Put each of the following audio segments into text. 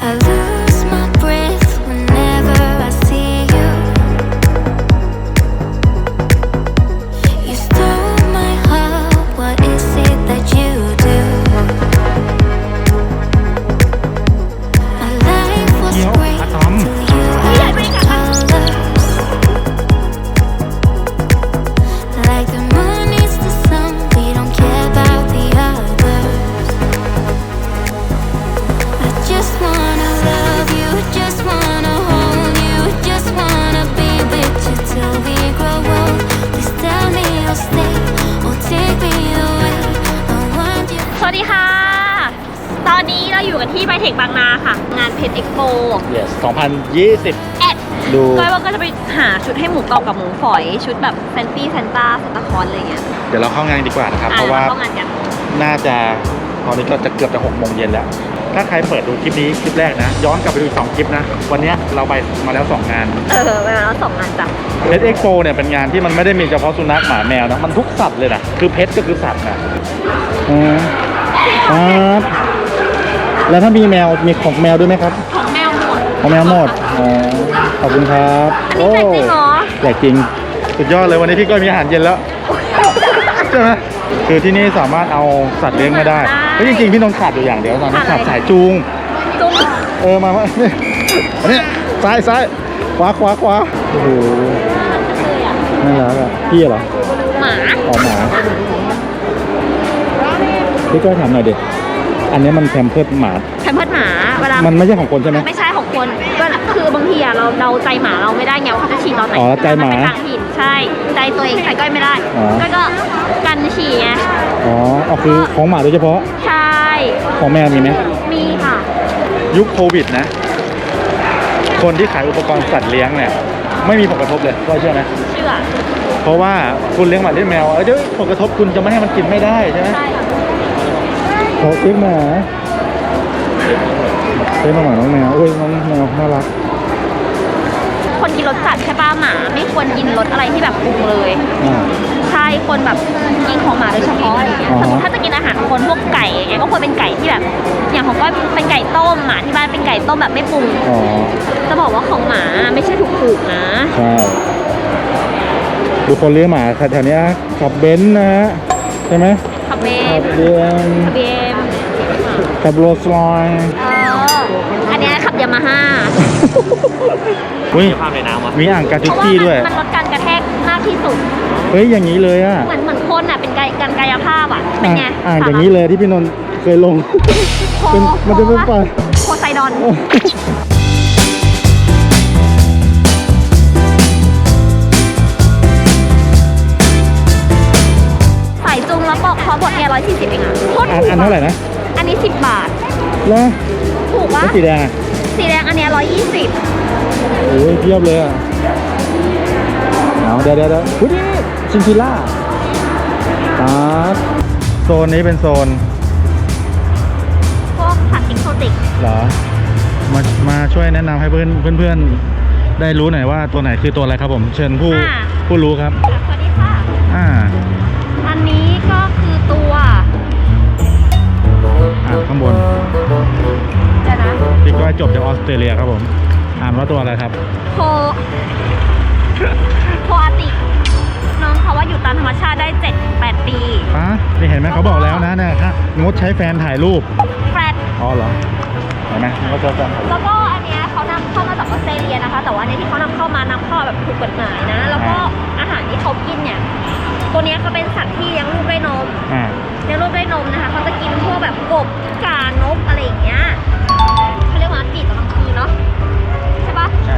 I lose my breath yes 2020แอดดูก้อยว่าก็จะไปหาชุดให้หมูกรอบกับหมูฝอย ชุดแบบแซนตี้แซนต้าสตาคอนอะไรเงี้ยเดี๋ยวเราเข้างานดีกว่านะครับอะเพราะว่าเข้างานกันน่าจะตอนนี้ก็จะเกือบจะ6โมงเย็นแล้ว ถ้าใครเปิดดูคลิปนี้คลิปแรกนะ ย้อนกลับไปดูอีกสองคลิปนะ วันเนี้ยเราไปมาแล้ว 2 งาน เออไปมาแล้วสองงานจ้ะ เพชรเอ็กโปเนี่ยเป็นงานที่มันไม่ได้มีเฉพาะสุนัขหมาแมวนะ มันทุกสัตว์เลยนะคือเพชรก็คือสัตว์นะอืมครับแล้วถ้ามีแมวมีของแมวด้วยไหมครับข องแมวหมดของแมวหมดอ๋อขอบคุณครับอันนี้แจกจริงเหรอ แจกจริง สุดยอดเลยวันนี้พี่ก้อยมีอาหารเย็นแล้ว ใช่ไหมคือที่นี่สามารถเอาสัตว์เลี้ยงมาได้เฮ้ยจริงๆพี่นนท์ขาดอยู่อย่างเดียวตอนนี้ขาดสายจูง จุ้งเออมามานี่อันนี้ซ้ายซ้ายขวาขวาขวาโอ้โหเลยอะน่ารักอะพี่เหรอหมาอ๋อหมาพี่ก้อยถามหน่อยดิอันนี้มันแคมเพิร์ดหมา แพมเพิร์ดหมาเวลามันไม่ใช่ของคนใช่ไหมไม่ใช่ของ คนก็คือบางทีอะเราเราใจหมาเราไม่ได้ไงว่าเขาจะฉี่ตอนไหนอ๋อใจหมา นเป็นต่างถิ่นใช่ ใจตัวเองใครก็ไม่ได้อ๋อ ก็ก็กันฉี่ไงอ๋อเอาคือของหมาโดยเฉพาะใช่ของแมวมีไหมมีค่ะ ยุคโควิดนะ คนที่ขายอุปกรณ์สัตว์เลี้ยงเนี่ย ไม่มีผลกระทบเลยก็เชื่อไหมเชื่อเพราะว่าคุณเลี้ยงหมาเลี้ยงแมวเออเดี๋ยวผลกระทบคุณจะไม่ให้มันกินไม่ได้ใช่ไหมใช่ค่ะขอเลี้ยงหมา เลี้ยงหมาน้องแมวโอ้ยน้องแมวน่ารัก คนกินรสจัดใช่ป่ะหมา ไม่ควรกินรสอะไรที่แบบปรุงเลย อ่า ใช่คนแบบกินของหมาโดยเฉพาะอะไรอย่างเงี้ยอ๋อ สมมติถ้าจะกินอาหารคนพวกไก่อย่างเงี้ยก็ควรเป็นไก่ที่แบบ อย่างของก็เป็นไก่ต้มหมาที่บ้านเป็นไก่ต้มแบบไม่ปรุง อ๋อ จะบอกว่าของหมาไม่ใช่ถูกๆนะ ใช่ ดูคนเลี้ยงหมาแถวๆเนี้ยขับเบนซ์นะฮะ ใช่ไหมขับเบขันบเบนซ์ขับเบนขับโรลส์รอยซ์เอออันเนี้ยขับยามาฮ่าอุ้ยมีอ่างกาเพจุราะว่าจี้มันด้วย มันลดการกระแทกมากที่สุด เฮ้ยอย่างนี้เลยอะ เหมือนเหมือนคนอะเป็นกายการกายภาพอะ เป็นไง อะอ่างอย่างนี้เลยที่พี่นนท์เคยลงโคเป็นมันจะเป็นปลาโคไซดอนสายจุงแล้วบอกคอบทเนี่ยร้อยสี่สิบเองอะโคตรอันถูกอันเท่าไหร่นะ อันนี้สิบบาท แล้ว ถูกแล้วะวสีแดง อันเนี้ร้อยยี่สิบโอ้ยเพียบเลยอะเอาเดี๋ยวเดี๋ยวเดี๋ยวอุ๊ยนี่ชินชิล่าครับโซนนี้เป็นโซนพวกสัตว์เอ็กโซติกเหรอ มามาช่วยแนะนำให้เพื่อนเพื่อนเพื่อนๆได้รู้หน่อยว่าตัวไหนคือตัวอะไรครับผม เชิญผู้ผู้รู้ครับ สวัสดีค่ะ อ่า จบจากออสเตรเลียครับผม อ่านว่าตัวอะไรครับ โค โคอาติ น้องเขาว่าอยู่ตามธรรมชาติได้ 7 8 ปีป้านี่เห็นไหมเขาบอกแล้วนะเนี่ยถ้างดใช้แฟนถ่ายรูป แฟรดอ๋อเหรอ เห็นไหมงดใช้แฟนถ่ายรูปแล้วก็อันเนี้ยเขานำเข้ามาจากออสเตรเลียนะคะ แต่ว่าอันเนี้ยที่เขานำเข้ามานำเข้าแบบถูกกฎหมายนะ แล้วก็อาหารที่เขากินเนี่ย ตัวเนี้ยเขาเป็นสัตว์ที่เลี้ยงลูกด้วยนมอ่า เลี้ยงลูกด้วยนมนะคะ เขาจะกินพวกแบบกบกานกอะไรอย่างเงี้ยเขาเรียกว่าปีกตอนกลางคืนเนาะใช่ปะใช่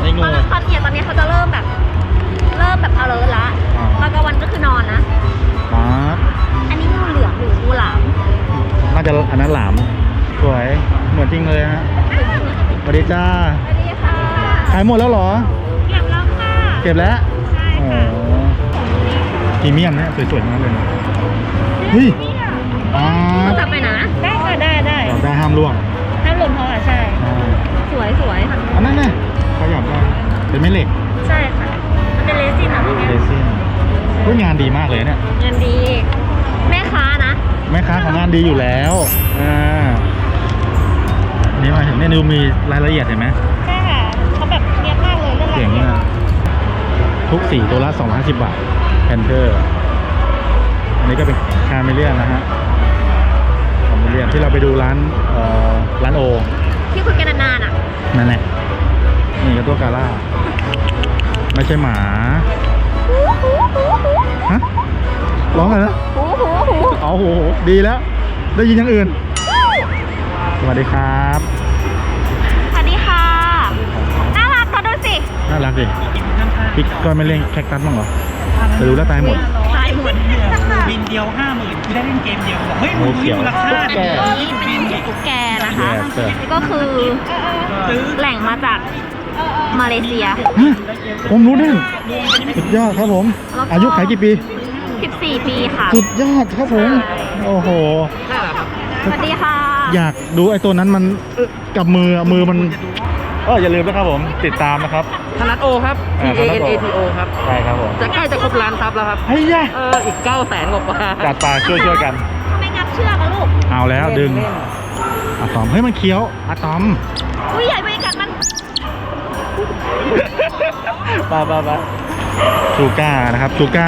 ไอ้ตงูอนตอนเนี่ยตอนเนี้ยเขาจะเริ่มแบบ เริ่มแบบเอาเลยละอ่าตอนกลางวันก็คือนอนนะป้าอันนี้งูเหลือมหรืองูหลามน่าจะอันนั้นหลามสวยเหมือนจริงเลยฮะสวัสดีจ้าสวัสดีค่ะขายหมดแล้วเหรอ เก็บแล้วค่ะเก็บแล้วใช่อ๋อค่ะพรีเมียมเนี่ยสวยๆมากเลยนะเฮ้ยป้าเขาจับไปนะ ได้ค่ะได้ได้ได้ห้ามล่วง วยสวยค่ะ อันนั้นเนี่ยขยับได้เป็นไม่เหล็กใช่ค่ะ มันเป็นเลซินเหรอพี่เรซินก็งานดีมากเลยเนี่ยเงินดี แม่ค้านะ แม่ค้าของงานดีอยู่แล้วอ่านี่เนี่ยดูมีรายละเอียดเห็นไหมใช่ค่ะเขาแบบเนียบมากเลยเรื่องรายเจ๋งละเอียด มากทุกสีตัวละ250 บาทแพนเทอร์อันนี้ก็เป็นคาเมเลียนนะฮะคาเมเลียนที่เราไปดูร้านเอ่อร้านโอที่คุยกันนานๆอะ นั่นแหละนี่ก็ตัวกาล่า ไม่ใช่หมาหูหูหูหูฮะ ร้องอะไรนะหูหูหูอ๋อโห ดีแล้ว ได้ยินอย่างอื่น สวัสดีครับ สวัสดีค่ะ น่ารักก็ดูสิ น่ารักดิ พี่ก้อยไม่เล่นแคคตัสบ้างเหรอไปดูแล้วตายหมด ตายหมดบินเดียวห้าหมื่นคือได้เล่นเกมเดียวบอกเฮ้ยโอ้มึงเขียวดูราคาตุ๊กแกดินี่เป็นตุ๊กแกนะคะแย่เกินก็คือซื้อแหล่งมาจากมาเลเซียฮะผมรู้แน่นสุดยอดครับผมแล้วก็อายุขายกี่ปี 14 ปีค่ะ สุดยอดครับผม โอ้โห สวัสดีค่ะ อยากดูไอ้ตัวนั้นมันเอ๊ะกับมืออะมือมันก็อย่าลืมนะครับผมติดตามนะครับ ธนัทโอครับ T อ่า A ธนัท N โอ A T O ครับ ใช่ครับผมจะใกล้จะครบล้านซับแล้วครับไอ้ยะเออ อีก9 0 0แสนกว่าจัดไปช่วยช่วยๆกัน ทำไมงับเชือกอะลูก เอาแล้วดึง อะตอมเฮ้ยมันเคี้ยวอะตอมอุ้ยใหญ่ไปกัดมันปาปาปาชูก้านะครับชูก้า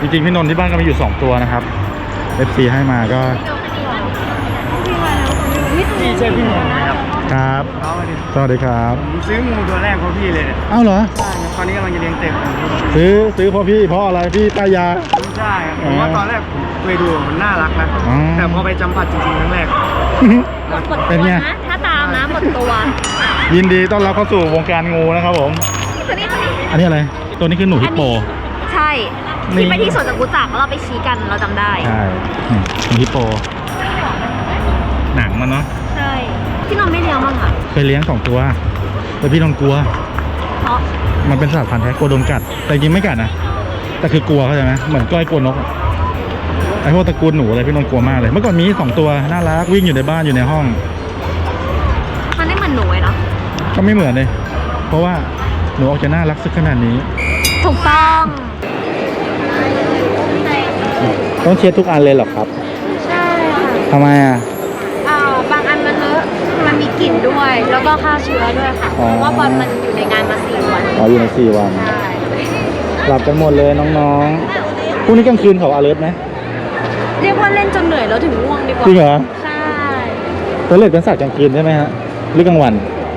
จริงๆพี่นนท์ที่บ้านก็มีอยู่ 2 ตัวนะครับ FC ให้มาก็พี่ใช่พี่หนุ่มนะ ครับครับสวัสดีครับ ผมซื้องูตัวแรกเพราะพี่เลยเนี่ยเอ้าเหรอ ใช่ครับตอนนี้กำลังจะเลี้ยงเต็มซื้อซื้อเพราะพี่เพราะอะไรพี่ป้ายา ไม่ใช่ครับผมว่าตอนแรกผมเคยดูมันน่ารักนะ อ๋อ แต่พอไปจำปัดจริงๆครั้งแรก หมดหมดเป็ตันวไง นะถ้าตามนะหมดตัวยินดีต้อนรับเข้าสู่วงการงูนะครับผม ตัวนี้ตัวนี้อันนี้อะไร ตัวนี้คือหนูฮิปโป ใช่นี่ ที่ไปที่สวนจักรุจักรแล้วเราไปชี้กันเราจำได้ ใช่นี่หนูฮิปโป หนังมันเนาะ ใช่ที่นอนไม่เลี้ยงบ้างอะเคยเลี้ยงสองตัวแต่พี่นนท์กลัว เพราะมันเป็นสัตว์พันธุ์แท้กลัวโดนกัด แต่จริงไม่กัดนะแต่คือกลัวเข้าใจไหมเหมือนก้อยกลัวนกอะไอ้พวกตระกูลหนูอะไรพี่นนท์กลัวมากเลย เมื่อก่อนมีสองตัวน่ารักวิ่งอยู่ในบ้านอยู่ในห้อง มันไม่เหมือนหนูเลยเนาะก็ไม่เหมือนเลย เพราะว่าหนูออกจะน่ารักสักขนาดนี้ ถูกต้องต้องเช็ดทุกอันเลยเหรอครับ ใช่ค่ะทำไมอะ อ่าบางอันมันเลอะ มันมีกลิ่นด้วย แล้วก็ฆ่าเชื้อด้วยค่ะ อ๋อ เพราะว่าบอลมันอยู่ในงานมาสี่วันอ๋ออยู่ในสี่วัน ใช่หลับกันหมดเลยน้องๆพรุ่งนี้กลางคืนเขาอเลิร์ไหมเรียกว่าเล่นจนเหนื่อยแล้วถึงง่วงดีกว่าจริงเหรอใช่ตัวเล็กเป็นสัตว์กลางคืนใช่ไหมฮะหรือกลางวัน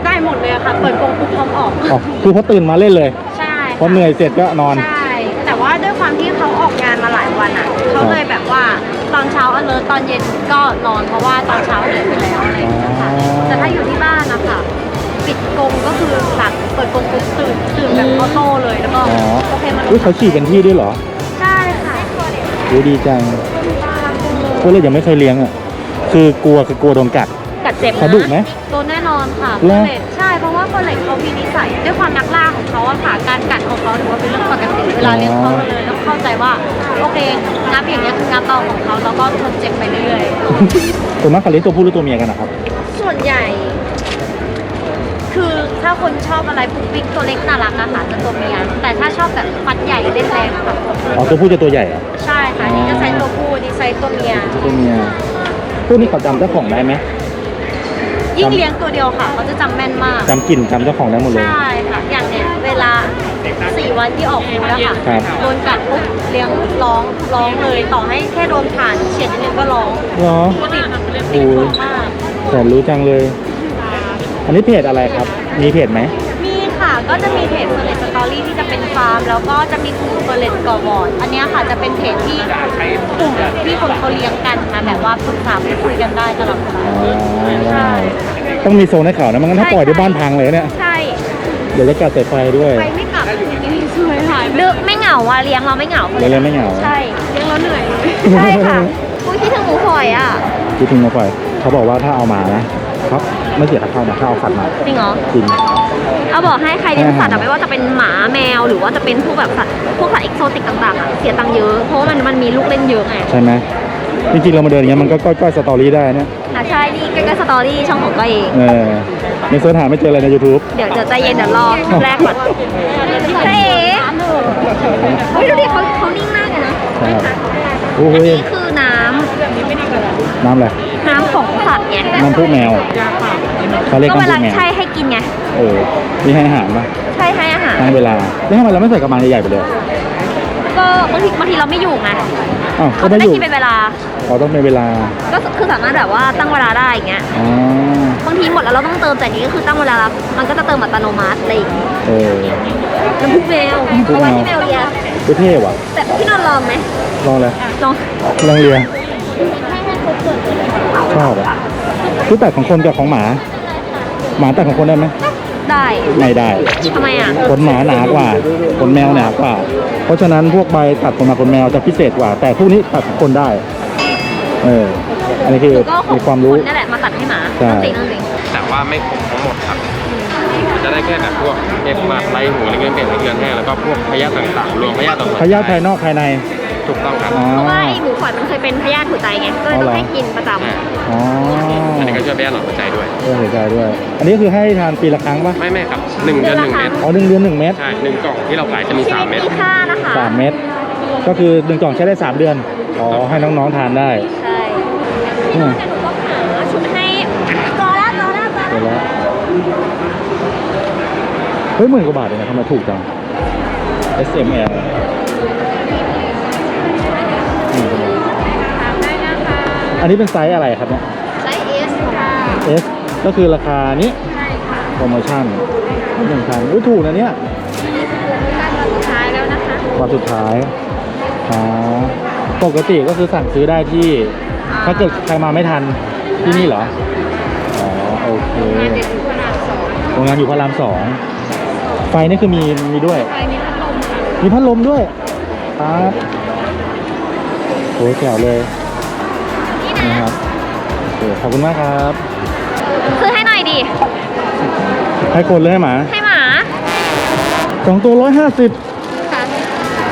ได้หมดเลยอะค่ะ เปิดกรงปุ๊บพร้อมออก อ๋อคือเขาตื่นมาเล่นเลย ใช่พอเหนื่อยเสร็จก็นอน ใช่ แต่ว่าด้วยความที่เขาออกงานมาหลายวันอะ เขาเลยแบบว่าต อนเช้า alert ตอนเย็นก็นอนเพราะว่าตอนเช้าเหนื่อยไปแล้วอะไรอย่างเงี้ยค่ะอ๋อแต่ถ้าอยู่ที่บ้านนะคะปิดกรงก็คือแบบเปิดกรงปุ๊บตื่นตื่นแบบออโต้เลยแล้วก็อ๋อ โอเคมันอุ้ยเขาฉี่เป็นที่ด้วยเหรอใช่ค่ะดูดีจังตัวเล็กยังไม่เคยเลี้ยงอะ คือกลัวคือกลัวโดนกัด กัดเจ็บเขาดุไหมโดนแน่นอนค่ะเหรอ เฟรใช่เพราะว่าเฟรนเขามีนิสัยด้วยความนักล่าของเขาอะค่ะการกัดของเขาถือว่าเป็นเรื่องปกติเวลาเลี้ยงเขาเลยต้องเข้าใจว่าโอเคงับอย่างเงี้ยคืองับเบาของเขาแล้วก็ทนเจ็บไปเรื่อยส่วนมากเขาเลี้ยงตัวผู้หรือตัวเมียกันนะครับ ๆส่วนใหญ่ คือถ้าคนชอบอะไรปุ๊กปิ๊กตัวเล็กน่ารักอะค่ะจะตัวเมียแต่ถ้าชอบแบบฟัดใหญ่เล่นแรงอะค่ะอ๋อตัวผู้จะตัวใหญ่เหรอะใช่ค่ะนี่จะไซส์ตัวผู้นี่ไซส์ตัวเมีย ตัวเมียพวกนี้เขาจำเจ้าของได้ไหม ยิ่งเลี้ยงตัวเดียวค่ะเขาจะจำแม่นมาก จำกลิ่นจำเจ้าของได้หมดเลย ใช่ค่ะ อย่างเนี้ยเวลาสี่วันที่ออกมูลแล้วค่ะครับ โดนกัดปุ๊บเลี้ยงร้องร้องเลยต่อให้แค่โดนผ่านเฉียดนิดนึงก็ร้องเหรอติดโอ้ติดยตัวมาก แสนรู้จังเลย อันนี้เพจอะไรครับ มีเพจไหมมีค่ะ ก็จะมีเพจเฟอร์เรสตอรี่ที่จะเป็นฟาร์ม แล้วก็จะมีกลุ่มเฟอร์เรสกอร์บอร์ดอันเนี้ยค่ะจะเป็นเพจที่กลุ่มที่คนเขาเลี้ยงกันค่ะแบบว่าปรึกษาพูดคุยกันได้ตลอดเวลาอ๋อใช่ต้องมีโซนให้เขานะไมันงั้นถ้าปล่อยที่บ้านพังเลยเนี่ย ใช่เดี๋ยวจะกัดสายไฟด้วยไปไม่กลับสวยหายไปดึกไม่เหงาอะเลี้ยงเราไม่เหงาเลยเลยไม่เหงาใช่เลี้ยงแล้วเหนื่อยเลยใช่ค่ะอุ้ยคิดถึงหมูฝอยอะคิดถึงมาปล่อย เขาบอกว่าถ้าเอามานะเขาไม่เสียค่าเข้านะถ้าเอาสัตว์มาจริงเหรอจริงเอาบอกให้ใครเลี้ยงสัตว์อะไม่ว่าจะเป็นหมาแมวหรือว่าจะเป็นพวกแบบสัตว์พวกสัตว์เอกโซติกต่างๆอะเสียตังค์เยอะเพราะว่ามันมันมีลูกเล่นเยอะไงใช่ไหมจริงๆเรามาเดินอย่างเงี้ยมันก็ก้อยๆสตอรี่ได้เนี่ยอะใช่นี่ใกล้ๆสตอรี่ช่องของก็เองเออในเสิร์ชหาไม่เจออะไรใน YouTube เดี๋ยวเดี๋ยวใจเย็นเดี๋ยวรอแรกก่อนเจ๊เฮ้ยดูดิเขาเขานิ่งมากเลยนะครับโอ้อันยนี้คือน้ำน้ำอะไรน้ำของสัตว์ ไงน้ำพุแมวเขาเรียกก็กัเวมลาพูแมว ใช่ให้กินไงเออมีให้อาหารปะใช่ให้อาหารตั้งเวลา แล้วทำไมเราไม่ใส่กระมังใหญ่ๆไปเลยก็บางทีบางทีเราไม่อยู่ไงอ้าวก็เขาจะไม่ได้อยู่กินเป็นเวลาเราต้องเป็นเวลา ก็คือสามารถแบบว่าตั้งเวลาได้อย่างเงี้ยอ๋อบางทีหมดแล้วเราต้องเติมแต่นี้ก็คือตั้งเวลามันก็จะเติมอัตโนมัติอะไรอย่างงี้เออ น้ำพุแมวน้ำพุเอาแมว ไว้ให้แมวเลียเท่ว่ะ แต่พี่นอนท์ลองไหมลองเลยลองลองเรียนชอบอะ คือแตกของคนกับของหมา หมาแตกของคนได้ไหมได้ไม่ได้ ทำไมอะ ขนหมาหนากว่าขนแมวหนากว่า เพราะฉะนั้นพวกใบตัดขนหมาขนแมวจะพิเศษกว่า แต่พวกนี้ตัดคนได้ เออ อันนี้คือก็ของมีความรู้ นนี่แหละมาตัดให้หมาใช่ จริงจริงแต่ว่าไม่ครบทั้งหมดครับจะได้แค่แบบพวกเห็บหมัดไรหูเลือนเป็ดเลือนแห้งแล้วก็พวกพยาธิต่างๆรวมพยาธิต่างๆพยาธิภายนอกภายใน ถูกต้องครับอ๋อเพราะว่าไอ้หมูฝอยมันเคยเป็นพยาธิหัวใจไงก็เลยต้องให้กินประจอ่าอ๋ออันนี้ก็ช่วยพยาธิหลอดหัวใจด้วยเรื่องหัวใจด้วย อันนี้คือให้ทานปีละครั้งปะไม่ไม่ครับหนึ่งเดือนหนึ่งเม็ดอ๋อหนึ่งเดือนหนึ่งเม็ดใช่หนึ่งกล่องที่เราขายจะมีำชีสามวิตเม็ดมีค่านะคะสามเม็ดก็คือหนึ่งกล่องใช้ได้สามเดือนอ๋อให้น้องๆทานได้ใช่อืมหนูต้องหาชุดให้รอแล้วรอแล้วรอเดี๋ยวแล้วแล้วเฮ้ยหมื่นกว่าบาทเองนะทำไมถูกจัง S M L อันนี้เป็นไซส์อะไรครับเนี่ย ไซส์เอสค่ะ S ก็คือราคานี้โปรโมชั่นหนึ่งพันอุ้ยถูกนะเนี่ยการวันสุดท้ายแล้วนะคะวันสุดท้ายอ๋อปกติก็คือสั่งซื้อได้ที่ ถ้าเกิดใครมาไม่ทันที่นี่เหรอ อ๋อโอเคงานเด็ดอยู่ขนาดสองโรงงานอยู่พระรามสองไฟนี่คือมีมีด้วย ไฟมีพัดลมค่ะมีพัดลมด้วยครับโหแจ๋วเลย เคขอบคุณมากครับ ซื้อให้หน่อยดิ ให้คนเลยให้หมาให้หมาสองตัวร้อยห้าสิบ ค่ะ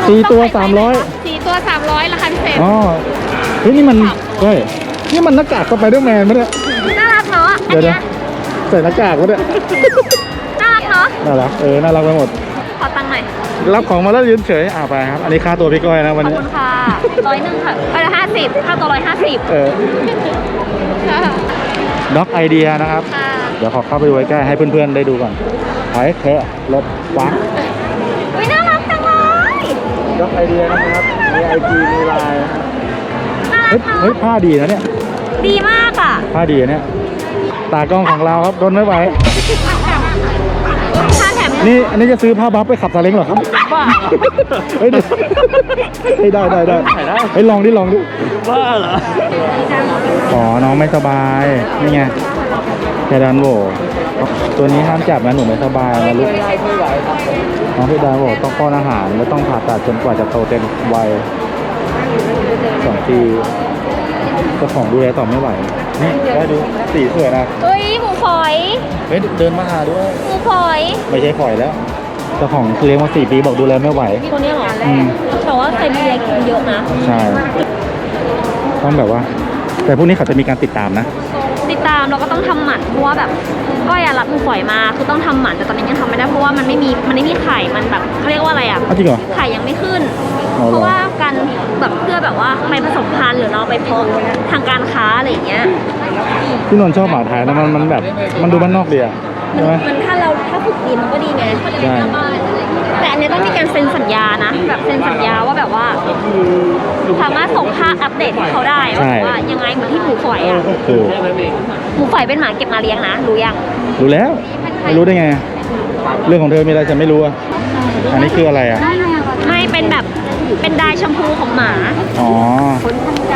สี่ตัวสามร้อย สี่ตัวสามร้อยราคาพิเศษ อ๋อเฮ้ยนี่มันเฮ้ยนี่มันหน้ากากสไปเดอร์แมนปะเนี่ยน่ารักเนาะ อันเดี๋ยวเนี้นะยใส่หน้ากากปะเนี่ยน่ารักเนาะน่ารักเออน่ารักไปหมด ขอตังค์หน่อย รับของมาแล้วยืนเฉยอ่าไปครับ อันนี้ค่าตัวพี่ก้อยนะขวันอบนี้ คุณค่ะร้อยหนึ่งค่ะเออห้าสิบค่าตัวร้อยห้าสิบเออด็อกไอเดียนะครับค่ะเดี๋ยวขอเข้าไปดูใกล้ๆให้เพื่อนๆได้ดูก่อนหายแคะรถวักอุ้ยน่ารักจังเลยด็อกไอเดียนะครับ มีไอจีมีไลน์น่ารัเฮ้ยกเนาะเฮ้ย ผ้าดีนะเนี่ย ดีมากอะ ผ้าดีนะเนี่ย ตากล้องของเราครับทนไม่ไหวค่าแถม นี่อันนี้จะซื้อผ้าบัฟไปขับซาเล้งเหรอครับบ้าเฮ้ยเดี๋ยวเฮ้ยได้ได้ได้เฮ้ยลองดิลองดิบ้าเหรออ๋อน้องไม่สบายนี่ไงแคดันโหวตัวนี้ห้ามจับนะหนูไม่สบายนะลูกน้องพี่ดาบอกต้องป้อนอาหารและต้องผ่าตัดจนกว่าจะโตเต็มวัยสองปีเจ้าของดูแลต่อไม่ไหว นี่ได้ดูสีสวยนะเฮ้ยหมูฝอยเฮ้ยเดินมาหาด้วย หมูฝอยไม่ใช่ข่อยแล้วเจ้าของเลี้ยงมาสี่ปีบอกดูแลไม่ไหวตัวเนี้ยเหรออืม แต่ว่าไซบีเรียกินเยอะนะใช่ ต้องแบบว่า แต่พวกนี้เขาจะมีการติดตามนะ ติดตามเราก็ต้องทำหมันเพราะว่าแบบก็อย่ารับหมูฝอยมาคือต้องทำหมันแต่ตอนนี้ยังทำไม่ได้เพราะว่ามันไม่มีมันไม่มีไข่มันแบบเขาเรียกว่าอะไรอะอ้าวจริงเหรอ ไข่ยังไม่ขึ้นอ๋อ เหรอเพราะว่าการแบบเพื่อแบบว่าไปผสมพันธุ์หรือเราไปเพาะทางการค้าอะไรอย่างเงี้ยพี่นนท์ชอบหมาไทยนะมันมันแบบมันดูบ้านนอกดีอะมันใช่ไหม มันถ้าเราถ้าฝึกดีมันก็ดีไงใช่ แต่อันเนี้ยต้องมีการเซ็นสัญญานะ แบบเซ็นสัญญาว่าแบบว่า สามารถส่งภาพอัปเดตให้เขาได้ว่าแบบว่ายังไงเหมือนที่หมูฝอยอะถูกหมูฝอยเป็นหมาเก็บมาเลี้ยงนะรู้ยังรู้แล้วไม่รู้ได้ไง เรื่องของเธอมีอะไรฉันไม่รู้อะอันนี้คืออะไรอะไม่เป็นแบบ เป็นดายแชมพูของหมาอ๋อคนทำใจ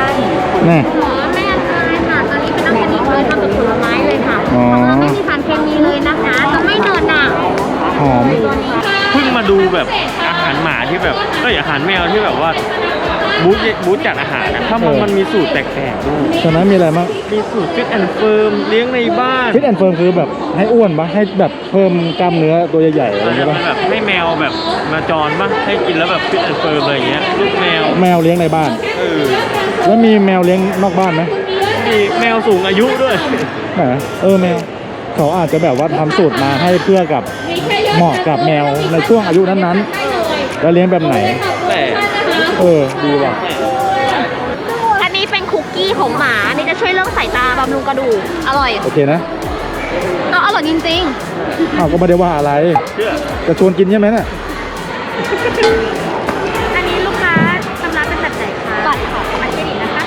แน่หมอแม่ทายค่ะตอนนี้เป็นออร์แกนิกเลยทำจากผลไม้เลยค่ะอ๋อ ของเราไม่มีสารเคมีเลยนะคะจะไม่เนินหนักหอม ตัวนี้ เพิ่งมาดูแบบอาหารหมาที่แบบเอ้ยอาหารแมวที่แบบว่า บูธบูธจัดอาหารนะถ้ามันเออมันมีสูตรแปลกๆด้วยฉะนั้นมีอะไรบ้างมีสูตรฟิตแอนด์เฟิร์มเลี้ยงในบ้านฟิตแอนด์เฟิร์มคือแบบให้อ้วนปะให้แบบเพิ่มกล้ามเนื้อตัวใหญ่ๆอะไรอาจใช่จะปะเป็นแบบให้แมวแบบมาจรป่ะให้กินแล้วแบบฟิตแอนด์เฟิร์มอะไรอย่างเงี้ยลูกแมวแมวเลี้ยงในบ้านเออแล้วมีแมวเลี้ยงนอกบ้านไหมมีแมวสูงอายุด้วยไหนเออแมวเขาอาจจะแบบว่าทำสูตรมาให้เพื่อกับเหมาะกับแมวในช่วงอายุนั้นๆแล้วเลี้ยงแบบไหนแต่ เออดีว่ะอันนี้เป็นคุกกี้ของหมานี่จะช่วยเรื่องสายตาบำรุงกระดูก อร่อยโอเคนะเอาอจริงอ้าวก็ไม่ได้ว่าอะไรเชื่อจะชวนกินใช่ไหมเนี่ยๆ อันนี้ลูกค้าชำระเป็นแบบไหนคะบัตรค่ะบัตรเครดิตนะคะ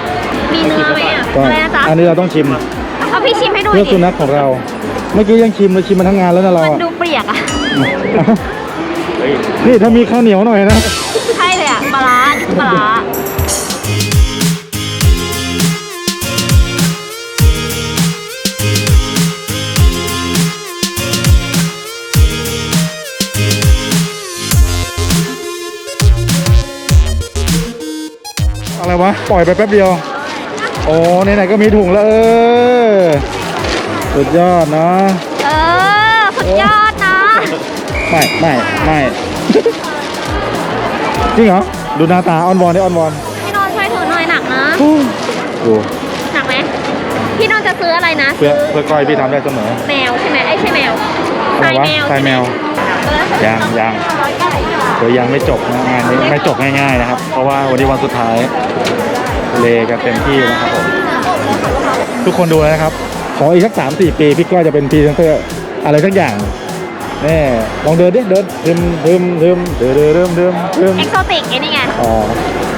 มีเนื้อไหมอะก็อะไรนะจ๊ะอันนี้เราต้องชิมเอาพี่ชิมให้ดูหเพื่น่ออยสุดินัขของเรา เมื่อกี้ยังชิมเลยชิมมาทั้งงานแล้วนะเรามันอะดูเปียกอะเฮ้ยนี่ถ้ามีข้าวเหนียวหน่อยนะใช่เลยอะปลาร้าอะไรวะ ปล่อยไปแป๊บเดียว โอ้ไหนๆก็มีถุงแล้วเออ สุดยอดนะ เออ สุดยอดนะ ไม่ ไม่ ไม่ จริงเหรอ ดูหน้าตาออนวอนได้ออนวอนพี่นนท์ช่วยถือหน่อยหนักนะดูหนักไหมพี่นนท์จะซื้ออะไรนะ เพื่อเพื่อก้อยพี่ทำได้เสมอแมวใช่ไหมไอ้ยใช่แมวอะไรวะทรายแมวใช่ยังไหมยังร้อยเก้าสิบบาทเดี๋ยวยังไม่จบนะงานนี้ไม่จบง่ายๆนะครับ เพราะว่าวันนี้วันสุดท้ายเลกันเต็มที่นะครับผมทุกคนดูนะครับ ขออีกสักสามสี่ปีพี่ก้อยจะเป็นพรีเซนเตอร์อะไรสักอย่าง แน่ลองเดินดิเดินเดิมเดิมเดิมเดิมเดิมเดิมเดิมเอ็กโซติกไอ้นี่ไงอ๋อ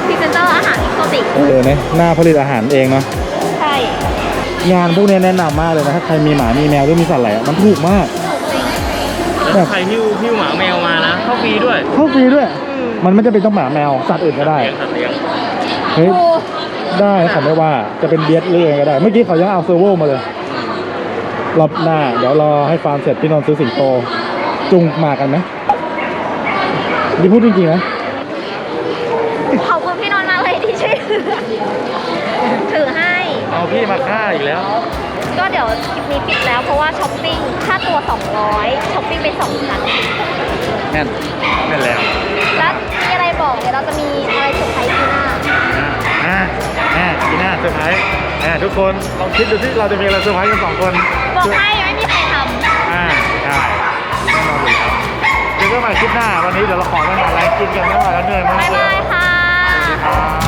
พรีเซนเตอร์อาหารเอ็กโซติกเออเนี่ยหน้าผลิตอาหารเองเนาะใช่งานพวกนี้แนะนำมากเลยนะถ้าใครมีหมามีแมวหรือมีสัตว์อะไรมันถูกมาก แล้วใครหิ้วหิ้วหมาแมวมานะเข้าฟรีด้วยเข้าฟรีด้วย มันไม่จำเป็นต้องหมาแมวสัตว์อื่นก็ได้เลี้ยงสัตว์เลี้ยงเฮ้ยได้เขาไม่ว่าจะเป็นเบียดเรื่องก็ได้ เมื่อกี้เขายังเอาเซอร์โวมาเลยรอบหน้า เดี๋ยวรอให้ฟาร์มเสร็จพี่นนท์ซื้อสิงโต จุงมากันไหมนี่พูดจริงๆนะขอบคุณพี่นนท์มากเลยที่ช่วยถือถือให้ เอาพี่มาฆ่าอีกแล้ว ก็เดี๋ยวคลิปนี้ปิดแล้วเพราะว่าช้อปปิ้งค่าตัว 200ช้อปปิ้งไป2,000แน่นแน่นแล้วแล้วมีอะไรบอกเดี๋ยวเราจะมีอะไรเซอร์ไพรส์ปีหน้าอ่าอ่ากีน่าเซอร์ไพรส์อ่าทุกคนลองคิดดูที่เราจะมีอะไรเซอร์ไพรส์กันสองคนบอกให้ไม่ จอกันใหม่คลิปหน้า วันนี้เดี๋ยวเราขอไปหาอะไรกินกันไม่ไหวแล้วเหนื่อยมากบ๊ายเลยบายค่ะ